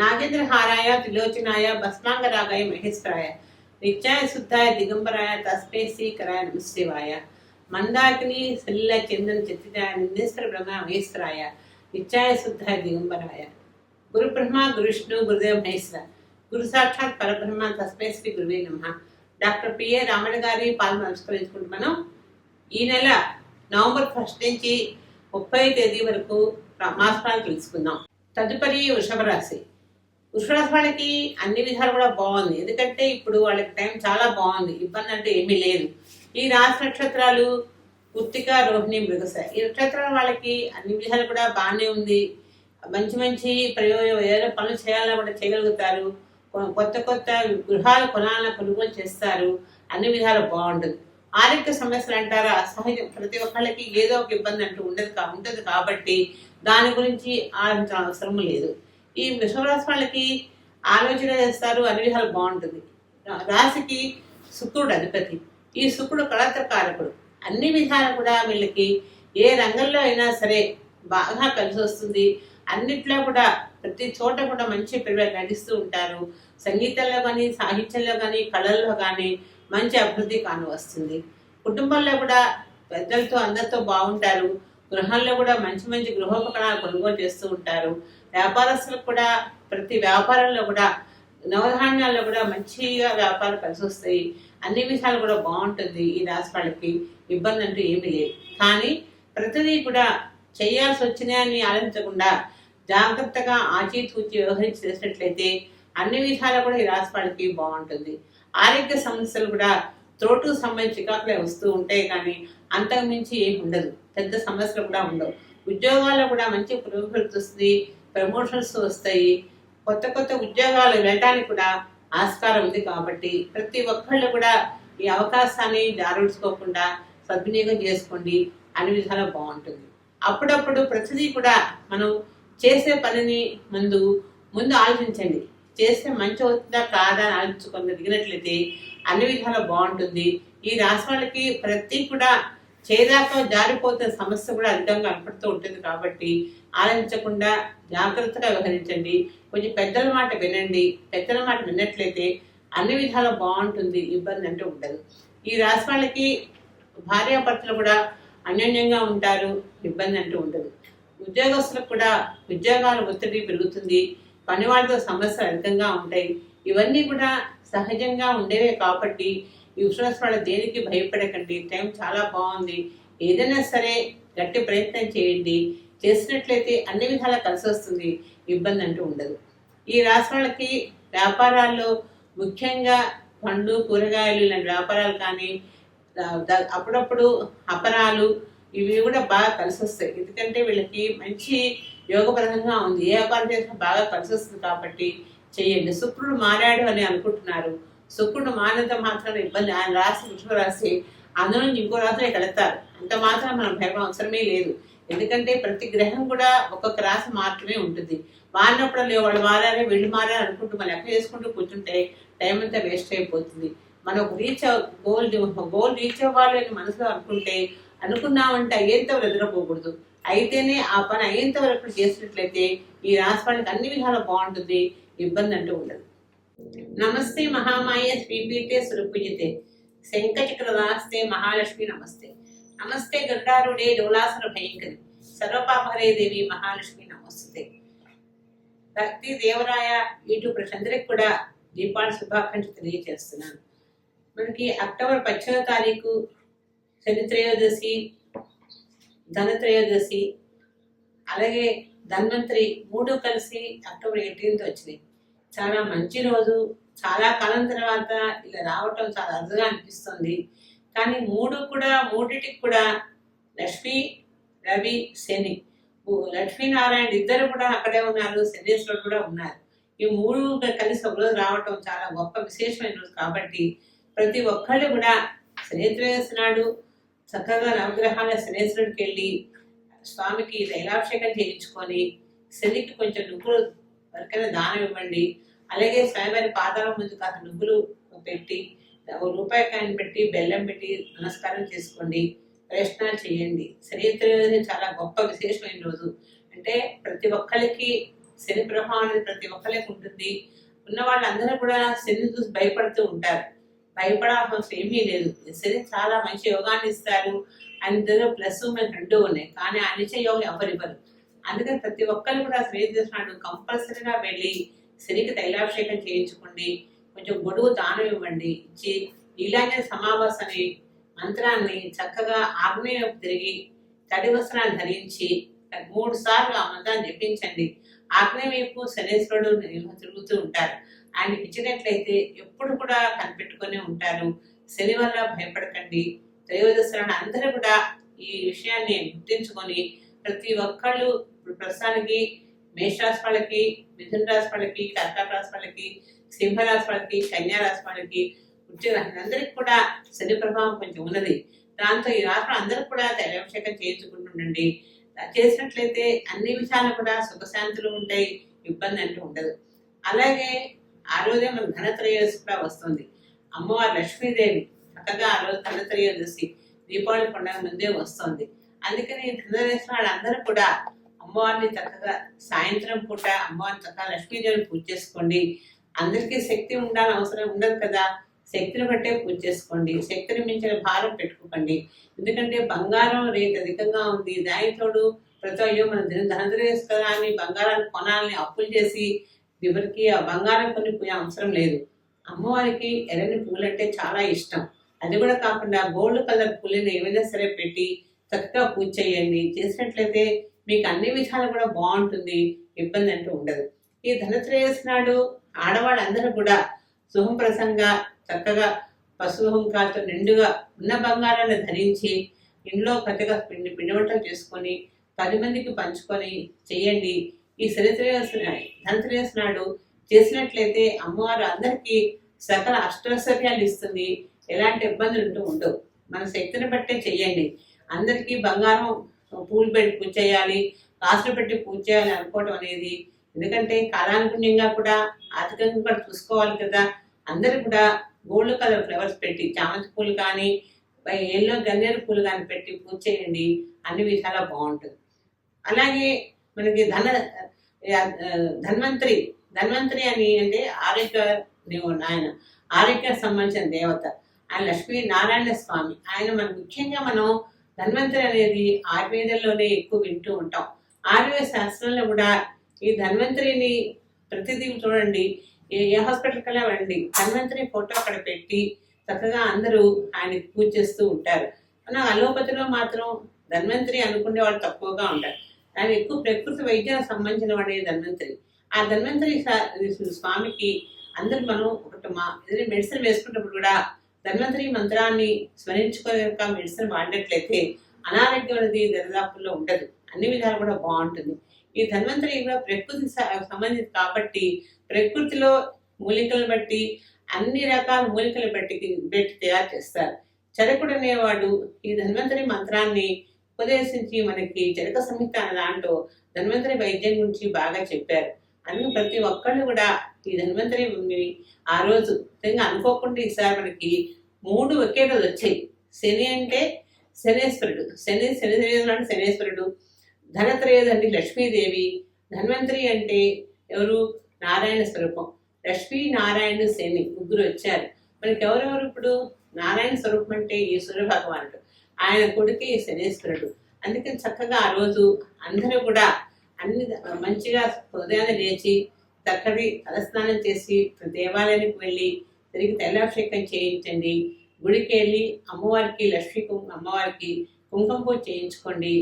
నాగేంద్రహారాయ త్రిలోచనాయ భస్మాంగరాగాయ మహేశ్వరాయ నిత్యాయ శుద్ధాయ దిగంబరాయ తస్మే శ్రీకరాయ నమశివాయ మందాకిని సలిల చందన చిత్తిదాయ నిందేశ్వర బ్రహ్మ మహేశ్వరాయ నిత్యాయ శుద్ధాయ దిగంబరాయ. గురు బ్రహ్మ గురు విష్ణు గురుదేవ మహేశ్వర. గురు సాక్షాత్ పరబ్రహ్మ తస్మే శ్రీ గురువే నమ. డాక్టర్ పిఏ రామణ గారి పాలు నమస్కరించుకుంటున్నాను ఈ నెల నవంబర్ ఫస్ట్ నుంచి ముప్పై తేదీ వరకు మాసాలు తెలుసుకుందాం. తదుపరి వృషభ రాశి. వృషభ వాళ్ళకి అన్ని విధాలు కూడా బాగుంది. ఎందుకంటే ఇప్పుడు వాళ్ళకి టైం చాలా బాగుంది. ఇబ్బంది అంటే ఏమీ లేదు. ఈ రాశి నక్షత్రాలు కుర్తిక రోహిణి మృగశ. ఈ నక్షత్రాల వాళ్ళకి అన్ని విధాలు కూడా బాగానే ఉంది. మంచి మంచి ప్రయోజనం ఏదైనా పనులు చేయాలన్నా కూడా చేయగలుగుతారు. కొత్త కొత్త గృహాలు కొనాలన్నా కొనుగోలు చేస్తారు. అన్ని విధాలు బాగుంటుంది. ఆరోగ్య సమస్యలు అంటారా? సహజం ప్రతి ఒక్కళ్ళకి ఏదో ఒక ఇబ్బంది అంటూ ఉండదు కా ఉంటుంది కాబట్టి దాని గురించి ఆలోచించిన అవసరం లేదు. ఈ వృషభరాశి వాళ్ళకి ఆలోచన చేస్తారు అన్ని విధాలు బాగుంటుంది. రా- రాశికి శుక్రుడు అధిపతి. ఈ శుక్రుడు కళాత్రకారకుడు అన్ని విధాలు కూడా వీళ్ళకి ఏ రంగంలో అయినా సరే బాగా కలిసి వస్తుంది. అన్నిట్లో కూడా ప్రతి చోట కూడా మంచి పిల్లలు నటిస్తూ ఉంటారు. సంగీతంలో కానీ సాహిత్యంలో కానీ కళల్లో కానీ మంచి అభివృద్ధి కాను వస్తుంది కుటుంబంలో కూడా పెద్దలతో అందరితో బాగుంటారు. గృహంలో కూడా మంచి మంచి గృహోపకరణాలు కొనుగోలు చేస్తూ ఉంటారు. వ్యాపారస్తులకు కూడా ప్రతి వ్యాపారంలో కూడా నవధాన్యాల్లో కూడా మంచిగా వ్యాపారం కలిసి వస్తాయి. అన్ని విషయాలు కూడా బాగుంటుంది ఈ రాశి వాళ్ళకి. ఇబ్బంది అంటూ ఏమీ లేదు. కానీ ప్రతిదీ కూడా చేయాల్సి వచ్చినాయని ఆలోచించకుండా జాగ్రత్తగా ఆచితూచి వ్యవహరించి చేసినట్లయితే అన్ని విధాలు కూడా ఈ రాశి వాళ్ళకి బాగుంటుంది. ఆరోగ్య సమస్యలు కూడా త్రోటుకు సంబంధించి చికాకులే వస్తూ ఉంటాయి కానీ అంతకు మించి ఏమి ఉండదు. పెద్ద సమస్యలు కూడా ఉండవు. ఉద్యోగాల్లో కూడా మంచి పురోగతి వస్తుంది. ప్రమోషన్స్ వస్తాయి. కొత్త కొత్త ఉద్యోగాలు వెళ్ళడానికి కూడా ఆస్కారం ఉంది కాబట్టి ప్రతి ఒక్కళ్ళు కూడా ఈ అవకాశాన్ని జారుడుచుకోకుండా సద్వినియోగం చేసుకోండి అన్ని విధాలా బాగుంటుంది. అప్పుడప్పుడు ప్రతిదీ కూడా మనం చేసే పనిని ముందు ముందు ఆలోచించండి. చేస్తే మంచి అవుతుందా కాదా అని ఆలోచించుకొని దిగినట్లయితే అన్ని విధాలా బాగుంటుంది. ఈ రాష్ట్రాలకి ప్రతి కూడా చేదాకం జారిపోతున్న సమస్య కూడా అధికంగా కనపడుతూ ఉంటుంది కాబట్టి ఆలోచించకుండా జాగ్రత్తగా వ్యవహరించండి. కొంచెం పెద్దల మాట వినండి. పెద్దల మాట విన్నట్లయితే అన్ని విధాలు బాగుంటుంది. ఇబ్బంది అంటూ ఉండదు. ఈ రాశి వాళ్ళకి భార్యాభర్తలు కూడా అన్యోన్యంగా ఉంటారు. ఇబ్బంది అంటూ ఉండదు. ఉద్యోగస్తులకు కూడా ఉద్యోగాల ఒత్తిడి పెరుగుతుంది. పని వాళ్ళతో సమస్యలు అధికంగా ఉంటాయి. ఇవన్నీ కూడా సహజంగా ఉండేవే కాబట్టి ఈ ఉష్ణస్ వాళ్ళ దేనికి భయపడకండి? టైం చాలా బాగుంది. ఏదైనా సరే గట్టి ప్రయత్నం చేయండి. చేసినట్లయితే అన్ని విధాలా కలిసి వస్తుంది. ఇబ్బంది అంటూ ఉండదు. ఈ రాశి వాళ్ళకి వ్యాపారాల్లో ముఖ్యంగా పండ్లు కూరగాయలు ఇలాంటి వ్యాపారాలు కానీ అప్పుడప్పుడు అపరాలు ఇవి కూడా బాగా కలిసి వస్తాయి. ఎందుకంటే వీళ్ళకి మంచి యోగపరంగా ఉంది. ఏ వ్యాపారం చేసినా బాగా కలిసి వస్తుంది కాబట్టి చేయండి. శుక్రుడు మారాడు అని అనుకుంటున్నారు. శుక్రుడు మానంత మాత్రం ఇబ్బంది. ఆయన రాసి ఇంకో రాసి అందులో నుంచి ఇంకో రాత్రి వెళతారు అంత మాత్రం మనం భయం అవసరమే లేదు. ఎందుకంటే ప్రతి గ్రహం కూడా ఒక్కొక్క రాశి మాత్రమే ఉంటుంది. మారినప్పుడు లేవు వాళ్ళు మారారే వీళ్ళు మారారు అనుకుంటూ మనం లెక్క చేసుకుంటూ కూర్చుంటే టైం అంతా వేస్ట్ అయిపోతుంది. మనం రీచ్ గోల్ గోల్ రీచ్ అవ్వాలి అని మనసులో అనుకుంటే అనుకున్నామంటే అయ్యేంత వరకు ఎదురపోకూడదు అయితేనే ఆ పని అయ్యేంత వరకు చేసినట్లయితే ఈ రాశి వాళ్ళకి అన్ని విధాలు బాగుంటుంది. ఇబ్బంది అంటూ ఉండదు. నమస్తే మహామాయ శ్రీపీఠే సురపూజితే శంఖచక్రదాస్తే మహాలక్ష్మి నమస్తే. నమస్తే గరుడారుడే డోలాసుర భయంకరి. సర్వపాపహరే దేవి మహాలక్ష్మి నమస్తే భక్తి దేవరాయ యూట్యూబ్ ప్రజలందరికీ కూడా దీపావళి శుభాకాంక్షలు తెలియజేస్తున్నాను. మనకి అక్టోబర్ పద్దెనిమిదో తారీఖు శని త్రయోదశి ధనత్రయోదశి అలాగే ధన్వంతరి మూడు కలిసి అక్టోబర్ ఎయిటీన్త్ వచ్చినాయి. చాలా మంచి రోజు. చాలా కాలం తర్వాత ఇలా రావటం చాలా అరుదుగా అనిపిస్తుంది. కానీ మూడు కూడా మూడిటికి కూడా లక్ష్మి రవి శని. లక్ష్మీనారాయణ ఇద్దరు కూడా అక్కడే ఉన్నారు శనేశ్వరుడు కూడా ఉన్నారు. ఈ మూడు కలిసి ఒక రోజు రావటం చాలా గొప్ప విశేషమైన రోజు కాబట్టి ప్రతి ఒక్కళ్ళు కూడా శనిత్రయోదశి నాడు చక్కగా నవగ్రహాల శనేశ్వరుడికి వెళ్ళి స్వామికి తైలాభిషేకం చేయించుకొని శనికి కొంచెం నువ్వులు ఎవరికైనా దానం ఇవ్వండి. అలాగే స్వామివారి పాదాల ముందు కాస్త నువ్వులు పెట్టి రూపాయి కాయని పెట్టి బెల్లం పెట్టి నమస్కారం చేసుకోండి. ప్రయత్నాలు చేయండి. శరీర చాలా గొప్ప విశేషమైన రోజు. అంటే ప్రతి ఒక్కరికి శని ప్రభావం అనేది ప్రతి ఒక్కరికి ఉంటుంది. ఉన్న వాళ్ళందరూ కూడా శని చూసి భయపడుతూ ఉంటారు. భయపడాల్సిన ఏమీ లేదు. శని చాలా మంచి యోగాన్ని ఇస్తారు. ఆయన ప్లస్ మైనస్ రెండూ ఉన్నాయి. కానీ ఆయన ఇచ్చే యోగం ఎవరివ్వరు అందుకని ప్రతి ఒక్కరు కూడా శ్రీకృష్ణుడు కంపల్సరీగా వెళ్ళి శనికి తైలాభిషేకం చేయించుకోండి. కొంచెం గొడుగు దానం ఇవ్వండి. ఇచ్చి ఇలాగే సమావాస అనే మంత్రాన్ని చక్కగా ఆగ్నేయ తిరిగి తడి వస్త్రాన్ని ధరించి మూడు సార్లు ఆ మంత్రాన్ని జపించండి. ఆగ్నేయ శనేశ్వరుడు తిరుగుతూ ఉంటారు. ఆయన ఇచ్చినట్లయితే ఎప్పుడు కూడా కనిపెట్టుకొని ఉంటారు. శని వల్ల భయపడకండి. త్రయోదశ అందరూ కూడా ఈ విషయాన్ని గుర్తించుకొని ప్రతి ఒక్కళ్ళు ఇప్పుడు ప్రస్తుతానికి మేషరాశి వాళ్ళకి మిథున రాశి వాళ్ళకి కర్కాటక రాశి వాళ్ళకి సింహరాశి వాళ్ళకి కన్యా రాశి వాళ్ళకి అందరికి కూడా శని ప్రభావం కొంచెం ఉన్నది. దాంతో ఈ రాత్రులు అందరూ కూడా తైలాభిషేకం చేయించుకుంటుండండి చేసినట్లయితే అన్ని విషయాలు కూడా సుఖశాంతులు ఉంటాయి ఇబ్బంది అంటూ ఉండదు. అలాగే ఆ రోజే మన ధనత్రయోదశి కూడా వస్తుంది. అమ్మవారు లక్ష్మీదేవి చక్కగా ఆ రోజు ధనత్రయోదశి దీపావళి పండుగ ముందే వస్తుంది. అందుకని ధనదశి వాళ్ళందరూ కూడా అమ్మవారిని చక్కగా సాయంత్రం పూట అమ్మవారిని చక్కగా లక్ష్మీదేవిని పూజ చేసుకోండి. అందరికీ శక్తి ఉండాలని అవసరం ఉండదు కదా. శక్తిని బట్టే పూజ చేసుకోండి. శక్తిని మించిన భారం పెట్టుకోకండి. ఎందుకంటే బంగారం రేట్ అధికంగా ఉంది. దానితోడు ప్రతి అయ్యో మన దిన ధనద్రవేస్ కదా అని బంగారాన్ని కొనాలని అప్పులు చేసి ఎవరికి ఆ బంగారం కొని పోయే అవసరం లేదు. అమ్మవారికి ఎర్రని పువ్వులు అంటే చాలా ఇష్టం. అది కూడా కాకుండా గోల్డ్ కలర్ పూలను ఏమైనా సరే పెట్టి చక్కగా పూజ చేయండి. చేసినట్లయితే మీకు అన్ని విధాలు కూడా బాగుంటుంది. ఇబ్బంది అంటూ ఉండదు. ఈ ధనత్రయోదశి నాడు ఆడవాళ్ళందరూ కూడా శుభంప్రసంగా చక్కగా పశుహంకాలతో నిండుగా ఉన్న బంగారాన్ని ధరించి ఇంట్లో పెద్దగా పిండి పిండి వంటలు చేసుకొని పది మందికి పంచుకొని చేయండి. ఈ శనిత్రయోదశి ధనత్రయోదశి నాడు చేసినట్లయితే అమ్మవారు అందరికీ సకల అష్టైశ్వర్యాలు ఇస్తుంది. ఎలాంటి ఇబ్బందులు ఉంటూ ఉండవు. మన శక్తిని బట్టే చెయ్యండి అందరికీ బంగారం పూలు పెట్టి పూజ చేయాలి కాసులు పెట్టి పూజ చేయాలి అనుకోవటం అనేది. ఎందుకంటే కాలానుగుణ్యంగా కూడా ఆర్థికంగా కూడా చూసుకోవాలి కదా. అందరూ కూడా గోల్డ్ కలర్ ఫ్లవర్స్ పెట్టి చామంతి పూలు కానీ ఎల్లో గన్నేరు పూలు కానీ పెట్టి పూజ చేయండి. అన్ని విధాలా బాగుంటుంది. అలాగే మనకి ధన ధన్వంతరి ధన్వంతరి అని అంటే ఆరోగ్య ఆయన ఆరోగ్య సంబంధించిన దేవత. ఆయన లక్ష్మీ నారాయణ స్వామి. ఆయన మన ముఖ్యంగా మనం ధన్వంతరి అనేది ఆయుర్వేదంలోనే ఎక్కువ వింటూ ఉంటాం. ఆయుర్వేద శాస్త్రంలో కూడా ఈ ధన్వంతరిని ప్రతిదీ చూడండి. ఏ ఏ హాస్పిటల్ కల్లా వెళ్ళండి. ధన్వంతరి ఫోటో అక్కడ పెట్టి చక్కగా అందరూ ఆయన పూజ చేస్తూ ఉంటారు. మన అలోపతిలో మాత్రం ధన్వంతరి అనుకునే వాళ్ళు తక్కువగా ఉంటారు. ఆయన ఎక్కువ ప్రకృతి వైద్యానికి సంబంధించిన వాడే ధన్వంతరి. ఆ ధన్వంతరి స్వామికి అందరు మనం ఒకటి మా ఏదైనా మెడిసిన్ వేసుకున్నప్పుడు కూడా ధన్వంతరి మంత్రాన్ని స్మరించుకోలేక మెడిసిన్ వాడినట్లయితే అనారోగ్యం అనేది దరిదాపుల్లో ఉండదు. అన్ని విధాలు కూడా బాగుంటుంది. ఈ ధన్వంతరి కూడా ప్రకృతి సంబంధించి కాబట్టి ప్రకృతిలో మూలికలను బట్టి అన్ని రకాల మూలికలు బట్టి పెట్టి తయారు చేస్తారు. చరకుడు అనేవాడు ఈ ధన్వంతరి మంత్రాన్ని ఉపదేశించి మనకి చరక సంహిత దాంట్లో ధన్వంతరి వైద్యం గురించి బాగా చెప్పారు. అని ప్రతి ఒక్కళ్ళు కూడా ఈ ధన్వంతరి ఆ రోజు నిజంగా అనుకోకుండా ఈసారి మనకి మూడు ఒకే రోజు వచ్చాయి. శని అంటే శనేశ్వరుడు. శని శని శనేశ్వరుడు. ధనత్రయోదండి లక్ష్మీదేవి. ధన్వంతరి అంటే ఎవరు? నారాయణ స్వరూపం. లక్ష్మీ నారాయణ శని ముగ్గురు వచ్చారు. మనకి ఎవరెవరు ఇప్పుడు? నారాయణ స్వరూపం అంటే ఈశ్వర భగవానుడు ఆయన కొడుకే శనేశ్వరుడు. అందుకని చక్కగా ఆ రోజు అందరూ కూడా అన్ని మంచిగా ఉదయాన్నే లేచి చక్కటి తలస్నానం చేసి దేవాలయానికి వెళ్ళి తిరిగి తైలాభిషేకం చేయించండి. గుడికి వెళ్ళి అమ్మవారికి లక్ష్మీ అమ్మవారికి కుంకుమ పూజ చేయించుకోండి.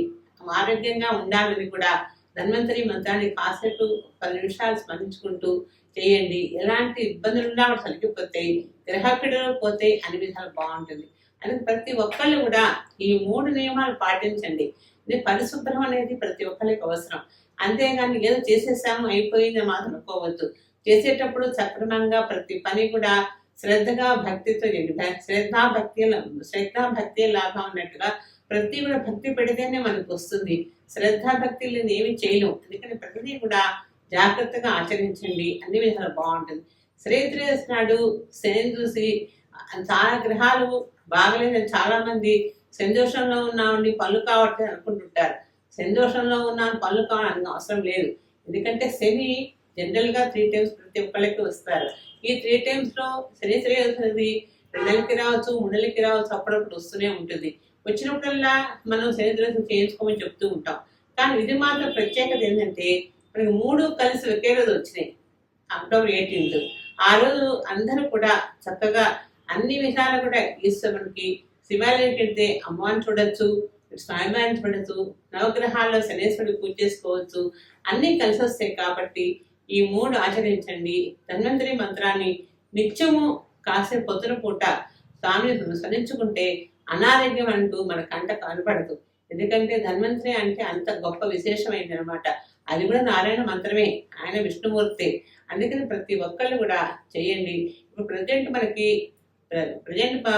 ఆరోగ్యంగా ఉండాలని కూడా ధన్వంతరి మంత్రాన్ని కాసేపు పది నిమిషాలు స్మరించుకుంటూ చేయండి. ఎలాంటి ఇబ్బందులు ఉన్నా తొలగిపోతాయి గ్రహపీడలు పోతే అన్ని విధాలు బాగుంటుంది. అని ప్రతి ఒక్కళ్ళు కూడా ఈ మూడు నియమాలు పాటించండి. ఇది పరిశుభ్రం అనేది ప్రతి ఒక్కరికి అవసరం. అంతేగాని ఏదో చేసేసాము అయిపోయింది మాత్రం అనుకోవద్దు చేసేటప్పుడు సక్రమంగా ప్రతి పని కూడా శ్రద్ధగా భక్తితో శ్రద్ధా భక్తి శ్రద్ధా భక్తి లాభం అన్నట్టుగా ప్రతి కూడా భక్తి పెడితేనే మనకు వస్తుంది. శ్రద్ధా భక్తులు ఏమి చేయలేము అందుకని ప్రతిదీ కూడా జాగ్రత్తగా ఆచరించండి. అన్ని విధాలు బాగుంటుంది. శ్రేత్రేస్ నాడు శని చూసి చాలా గ్రహాలు బాగలేదని చాలా మంది సంతోషంలో ఉన్నామండి పళ్ళు కావట్లేదు అనుకుంటుంటారు. సంతోషంలో ఉన్నాను పనులు కావాలని అవసరం లేదు. ఎందుకంటే శని జనరల్గా త్రీ టైమ్స్ ప్రతి ఒక్కళ్ళకి వస్తారు. ఈ త్రీ టైమ్స్లో లో శని శ్రేయస్సుది రావచ్చు మూడలకి రావచ్చు అప్పుడప్పుడు వస్తూనే ఉంటుంది. వచ్చినప్పుడల్లా మనం శని త్రయోదశి చేయించుకోమని చెప్తూ ఉంటాం. కానీ ఇది మాత్రం ప్రత్యేకత ఏంటంటే మనకి మూడు కలిసి ఒకే రోజు వచ్చినాయి. అక్టోబర్ ఎయిటీన్త్ ఆ రోజు అందరూ కూడా చక్కగా అన్ని విషయాలు కూడా ఈశ్వరునికి శివాలయంకి వెళ్తే అమ్మవారిని చూడొచ్చు. స్వామివారిని నవగ్రహాల్లో శనేశ్వరుడు పూజ చేసుకోవచ్చు అన్నీ కలిసి వస్తాయి కాబట్టి ఈ మూడు ఆచరించండి. ధన్వంతరి మంత్రాన్ని నిత్యము కాసే పొద్దున పూట స్వామిని స్మరించుకుంటే అనారోగ్యం అంటూ మన కంట కనపడదు. ఎందుకంటే ధన్వంతరి అంటే అంత గొప్ప విశేషమైంది అనమాట అది కూడా నారాయణ మంత్రమే. ఆయన విష్ణుమూర్తి. అందుకని ప్రతి ఒక్కళ్ళు కూడా చేయండి. ఇప్పుడు ప్రజెంట్ మనకి ప్రజెంట్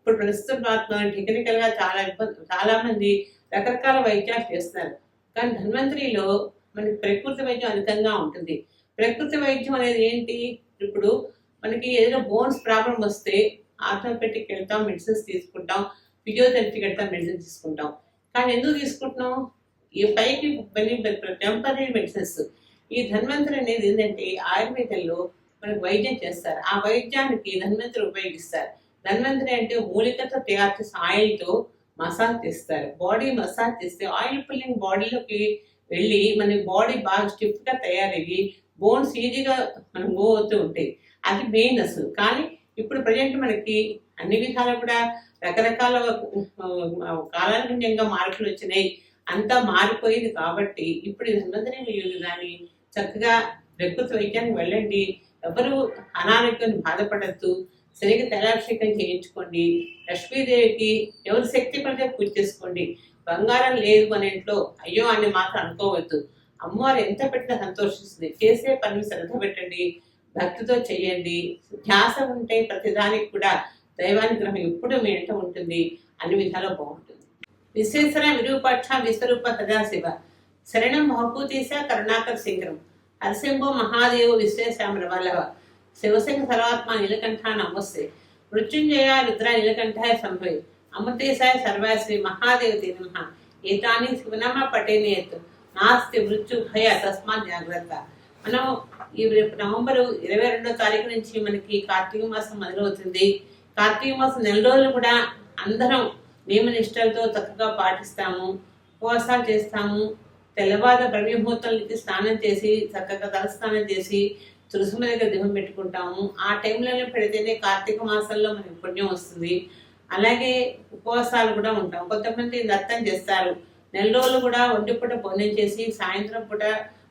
ఇప్పుడు ప్రస్తుతం టెక్నికల్గా చాలా ఇబ్బంది చాలామంది రకరకాల వైద్యాలు చేస్తున్నారు. కానీ ధన్వంతరిలో మనకి ప్రకృతి వైద్యం అధికంగా ఉంటుంది. ప్రకృతి వైద్యం అనేది ఏంటి? ఇప్పుడు మనకి ఏదైనా బోన్స్ ప్రాబ్లం వస్తే ఆర్థోపెటిక్ వెళ్తాం మెడిసిన్స్ తీసుకుంటాం ఫిజియోథెరపీకి వెళ్తాం మెడిసిన్ తీసుకుంటాం. కానీ ఎందుకు తీసుకుంటున్నాం? ఈ పైకి టెంపరీ మెడిసిన్స్ ఈ ధన్వంతరి అనేది ఏంటంటే ఆయుర్వేదంలో మనకు వైద్యం చేస్తారు. ఆ వైద్యానికి ధన్వంతరి ఉపయోగిస్తారు. ధన్వంతరి అంటే మూలికతో తయారు చేసిన ఆయిల్తో మసాజ్ చేస్తారు. బాడీ మసాజ్ చేస్తే ఆయిల్ పుల్లింగ్ బాడీలోకి వెళ్ళి మన బాడీ బాగా స్టిఫ్గా తయారయ్యి బోన్స్ ఈజీగా మనం మూవ్ అవుతూ ఉంటాయి. అది మెయిన్ అసలు. కానీ ఇప్పుడు ప్రజెంట్ మనకి అన్ని విధాలు కూడా రకరకాల కాలానుగుణ్యంగా మార్పులు వచ్చినాయి. అంతా మారిపోయింది కాబట్టి ఇప్పుడు ధన్వంతరి దాన్ని చక్కగా ప్రకృతి వైద్యానికి వెళ్ళండి. ఎవరు అనారోగ్యాన్ని బాధపడద్దు. సరిగ్గా తలాభిషేకం చేయించుకోండి. లక్ష్మీదేవికి ఎవరి శక్తి పడితే పూజ చేసుకోండి. బంగారం లేదు మన ఇంట్లో అయ్యో అని మాత్రం అనుకోవద్దు. అమ్మవారు ఎంత పెట్టినా సంతోషిస్తుంది. చేసే పనిని శ్రద్ధ పెట్టండి. భక్తితో చేయండి ధ్యాస ఉంటే ప్రతిదానికి కూడా దైవానుగ్రహం ఎప్పుడు మీ ఇంట ఉంటుంది అన్ని విధాలు బాగుంటుంది. విశ్వేశ్వర విరూపాక్ష విశ్వరూప సదాశివ. శరణం మహపూతీశ కరుణాకర్ సింగరం హరిశంభో మహాదేవు విశ్వేశ్వర వల్లభ. శివసేన సర్వాత్మ నీలకంఠ నమస్తే. మృత్యుంజయ రుద్ర నీలకంఠాయ సంభవి. అమృతేశాయ సర్వాశ్రీ మహాదేవతి నమ. ఏతాని శివనామ పటేనేత్ నాస్తి మృత్యు భయ తస్మాత్ జాగ్రత్త. మనం ఈ రేపు నవంబర్ ఇరవై రెండో తారీఖు నుంచి మనకి కార్తీక మాసం మొదలవుతుంది. కార్తీక మాసం నెల రోజులు కూడా అందరం నియమ నిష్టలతో చక్కగా పాటిస్తాము. ఉపవాసాలు చేస్తాము. తెల్లవారు బ్రహ్మముహూర్తాలకి స్నానం చేసి చక్కగా తలస్నానం చేసి తులసిమ దగ్గర దీపం పెట్టుకుంటాము. ఆ టైంలోనే పెడితేనే కార్తీక మాసంలో మనకి పుణ్యం వస్తుంది. అలాగే ఉపవాసాలు కూడా ఉంటాం. కొంతమంది దత్తం చేస్తారు. నెల రోజులు కూడా ఒంటి పూట భోజనం చేసి సాయంత్రం పూట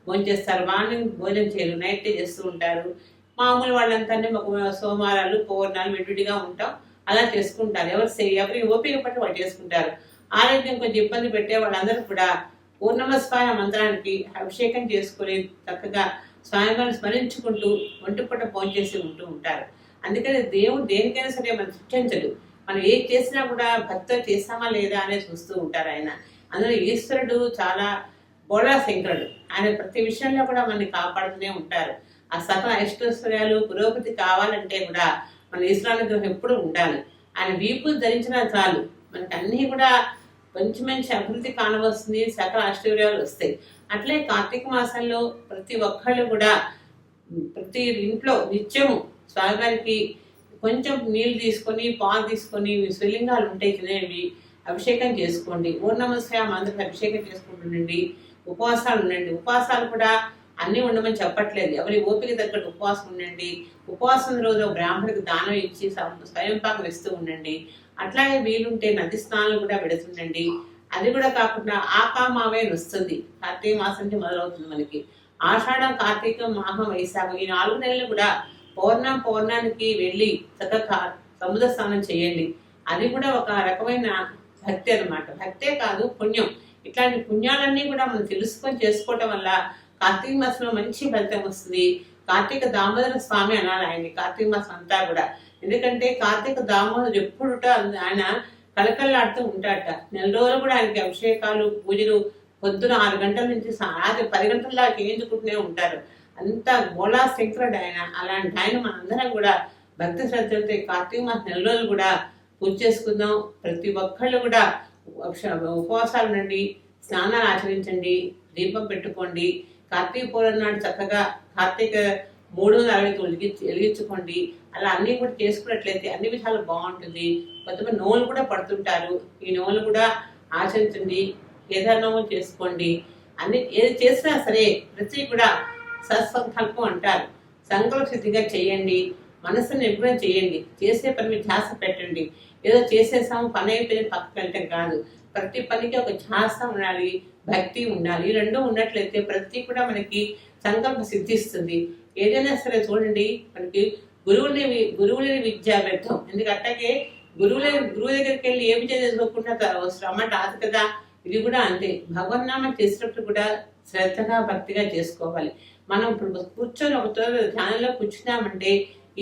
భోజనం చేస్తారు. మార్నింగ్ భోజనం చేయరు. నైట్ చేస్తూ ఉంటారు. మామూలు వాళ్ళంతానే ఒక సోమవారాలు పౌర్ణాలు విడివిడిగా ఉంటాం. అలా చేసుకుంటారు. ఎవరు ఎవరి ఓపిక పట్టి వాళ్ళు చేసుకుంటారు. ఆరోగ్యం కొంచెం ఇబ్బంది పెట్టే వాళ్ళందరూ కూడా పూర్ణమస్పాయ మంత్రానికి అభిషేకం చేసుకుని చక్కగా స్వామివారిని స్మరించుకుంటూ ఒంటిపూట భోజనం చేసి ఉంటూ ఉంటారు. అందుకని దేవుడు దేనికైనా సరే మనం శిక్షించడు. మనం ఏం చేసినా కూడా భక్త చేస్తామా లేదా అనేది చూస్తూ ఉంటారు ఆయన. అందులో ఈశ్వరుడు చాలా బోళా శంకరుడు. ఆయన ప్రతి విషయంలో కూడా మనల్ని కాపాడుతూనే ఉంటారు. ఆ సకల ఐశ్వర్యాలు పురోగతి కావాలంటే కూడా మన ఈశ్వరానుగ్రహం ఎప్పుడు ఉండాలి. ఆయన వీపు ధరించినా చాలు. మనకి అన్నీ కూడా మంచి మంచి అభివృద్ధి కానవస్తుంది సకల ఐశ్వర్యాలు వస్తాయి. అట్లే కార్తీక మాసంలో ప్రతి ఒక్కళ్ళు కూడా ప్రతి ఇంట్లో నిత్యం స్వామివారికి కొంచెం నీళ్ళు తీసుకొని పాలు తీసుకొని స్వెల్లింగాలు ఉంటాయి తినేవి అభిషేకం చేసుకోండి. ఊర్ణమస్య మంత్రికి అభిషేకం చేసుకుంటుండండి ఉపవాసాలు ఉండండి. ఉపవాసాలు కూడా అన్నీ ఉండమని చెప్పట్లేదు. ఎవరి ఓపిక తగ్గట్టు ఉపవాసం ఉండండి. ఉపవాసం రోజు బ్రాహ్మడికి దానం ఇచ్చి స్వయంపాకం ఇస్తూ ఉండండి. అట్లాగే వీలుంటే నది స్నానాలు కూడా పెడుతుండండి. అది కూడా కాకుండా ఆకామావే వస్తుంది కార్తీక మాసం నుంచి మొదలవుతుంది మనకి. ఆషాఢం కార్తీక మాహం వైశాఖం ఈ నాలుగు నెలలు కూడా పౌర్ణం పౌర్ణానికి వెళ్ళి చక్కగా సముద్ర స్నానం చేయండి. అది కూడా ఒక రకమైన భక్తి అనమాట భక్తే కాదు పుణ్యం. ఇట్లాంటి పుణ్యాలన్నీ కూడా మనం తెలుసుకొని చేసుకోవటం వల్ల కార్తీక మాసంలో మంచి ఫలితం వస్తుంది. కార్తీక దామోదర స్వామి అనాలి ఆయన్ని. కార్తీక మాసం అంతా కూడా ఎందుకంటే కార్తీక దామోదరు ఎప్పుడుట ఆయన కలకల్లాడుతూ ఉంటాడట. నెల రోజులు కూడా ఆయనకి అభిషేకాలు పూజలు పొద్దున ఆరు గంటల నుంచి రాత్రి పది గంటల దాకా చేయించుకుంటూనే ఉంటారు. అంత గోళా శంకరుడు ఆయన. అలాంటి ఆయన మనందరం కూడా భక్తి శ్రద్ధలతో కార్తీక మాస నెల రోజులు కూడా పూజ చేసుకుందాం. ప్రతి ఒక్కళ్ళు కూడా ఉపవాసాలు ఉండండి స్నానాలు ఆచరించండి దీపం పెట్టుకోండి. కార్తీక పౌర్ణమి నాడు చక్కగా కార్తీక మూడో వందల అరవై వెలిగించుకోండి. అలా అన్నీ కూడా చేసుకున్నట్లయితే అన్ని విధాలు బాగుంటుంది. కొంతమంది నోలు కూడా పడుతుంటారు. ఈ నోలు కూడా ఆచరించండి. కేదార్నోములు చేసుకోండి. అన్ని ఏది చేసినా సరే ప్రతి కూడా సత్సంకల్పం అంటారు. సంకల్ప సిద్ధిగా చేయండి. మనసుని నిపుణం చేయండి. చేసే పని మీద ధ్యాస పెట్టండి. ఏదో చేసేసాము పని అయిపోయింది పక్కకు వెళ్ళటం కాదు. ప్రతి పనికి ఒక ధ్యాస ఉండాలి భక్తి ఉండాలి. ఈ రెండు ఉన్నట్లయితే ప్రతి కూడా మనకి సంకల్ప సిద్ధిస్తుంది ఏదైనా సరే చూడండి మనకి గురువుని గురువులేని విద్యా వ్యర్థం ఎందుకంటే గురువులే గురువు దగ్గరికి వెళ్ళి ఏమి చేసుకోకుండా శ్రమ రాదు కదా. ఇది కూడా అంతే. భగవన్నామం చేసినప్పుడు కూడా శ్రద్ధగా భక్తిగా చేసుకోవాలి. మనం ఇప్పుడు కూర్చొని ఒక చోట ధ్యానంలో కూర్చున్నామంటే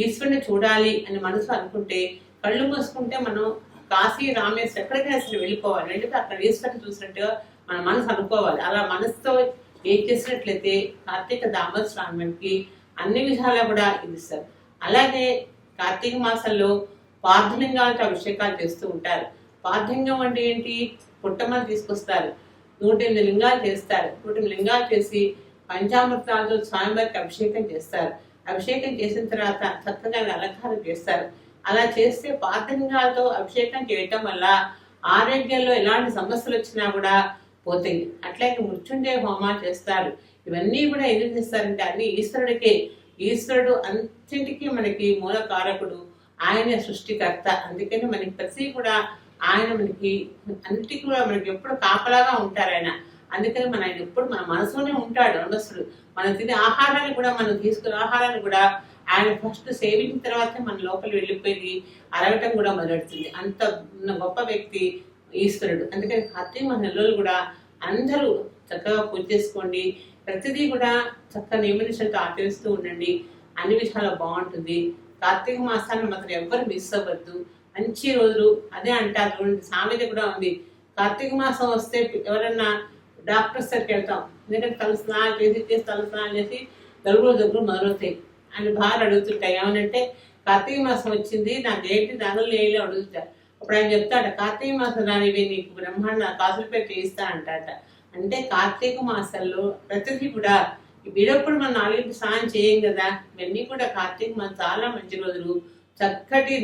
ఈశ్వరుని చూడాలి అని మనసు అనుకుంటే కళ్ళు మూసుకుంటే మనం కాశీ రామేశ్వరం ఎక్కడికైనా సరే వెళ్ళిపోవాలి. ఎందుకంటే అక్కడ ఈశ్వరుని చూసినట్టుగా మన మనసు అనుకోవాలి. అలా మనసుతో ఏం చేసినట్లయితే కార్తీక దామోదర స్వామికి అన్ని విధాలా కూడా ఇది ఇస్తారు అలాగే కార్తీక మాసంలో పార్థలింగాలకు అభిషేకాలు చేస్తూ ఉంటారు. పార్థలింగం అంటే ఏంటి? పుట్టమని తీసుకొస్తారు. నూట ఎనిమిది లింగాలు చేస్తారు. నూట ఎనిమిది లింగాలు చేసి పంచామృతాలతో స్వామివారికి అభిషేకం చేస్తారు. అభిషేకం చేసిన తర్వాత చక్కగా అలంకారం చేస్తారు. అలా చేస్తే పార్థలింగాలతో అభిషేకం చేయటం వల్ల ఆరోగ్యంలో ఎలాంటి సమస్యలు వచ్చినా కూడా పోతాయి. అట్లాగే మృత్యుంజయ హోమాలు చేస్తారు. ఇవన్నీ కూడా ఎందుకు చేస్తారంటే అన్ని ఈశ్వరుడికే. ఈశ్వరుడు అంతటికీ మనకి మూల కారకుడు ఆయన సృష్టికర్త. అందుకని మనకి ప్రతి కూడా ఆయన మనకి అన్నిటికీ కూడా మనకి ఎప్పుడు కాపలాగా ఉంటారు ఆయన. అందుకని మన ఆయన ఎప్పుడు మన మనసులోనే ఉంటాడు అనసుడు మనం తినే ఆహారాన్ని కూడా మనం తీసుకునే ఆహారాన్ని కూడా ఆయన ఫస్ట్ సేవించిన తర్వాతే మన లోపల వెళ్ళిపోయి అరగటం కూడా మొదలెడుతుంది. అంత ఉన్న గొప్ప వ్యక్తి ఈశ్వరుడు. అందుకని కార్తీక మన నెలలు కూడా అందరూ చక్కగా పూజ చేసుకోండి. ప్రతిదీ కూడా చక్కగా నియమనిష్టలతో ఆచరిస్తూ ఉండండి. అన్ని విషయాలు బాగుంటుంది. కార్తీక మాసాన్ని మాత్రం ఎవ్వరు మిస్ అవ్వద్దు. మంచి రోజులు. అదే అంటారు చూడండి. సామెత కూడా ఉంది. కార్తీక మాసం వస్తే ఎవరన్నా డాక్టర్స్ దగ్గరికి వెళ్తాం. ఎందుకంటే తల చేసి చేసి తల స్నానం చేసి దగ్గర దగ్గర మొదలవుతాయి. అని బాగా అడుగుతుంటాయి ఏమనంటే కార్తీక మాసం వచ్చింది. నాకు ఏంటి దానిలో లేదు అడుగుతారు అప్పుడు ఆయన చెప్తాడు కార్తీక మాసం రానివి నీకు బ్రహ్మాండ కాసులు పెట్టి చేయిస్తా అంటాట అంటే కార్తీక మాసంలో ప్రతిదీ కూడా వీడప్పుడు మనం నాలుగింటి స్నానం చేయం కదా ఇవన్నీ కూడా కార్తీక మాసం చాలా మంచి రోజులు. చక్కటి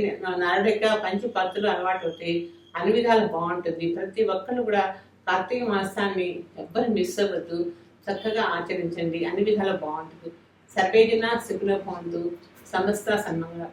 నరడెక్క పంచి పత్తులు అలవాటు అవుతాయి అన్ని విధాలు బాగుంటుంది. ప్రతి ఒక్కరు కూడా కార్తీక మాసాన్ని ఎవ్వరు మిస్ అవ్వద్దు. చక్కగా ఆచరించండి. అన్ని విధాలు బాగుంటుంది. సర్వేజన శుకుల పొందు సమస్త సన్మంగా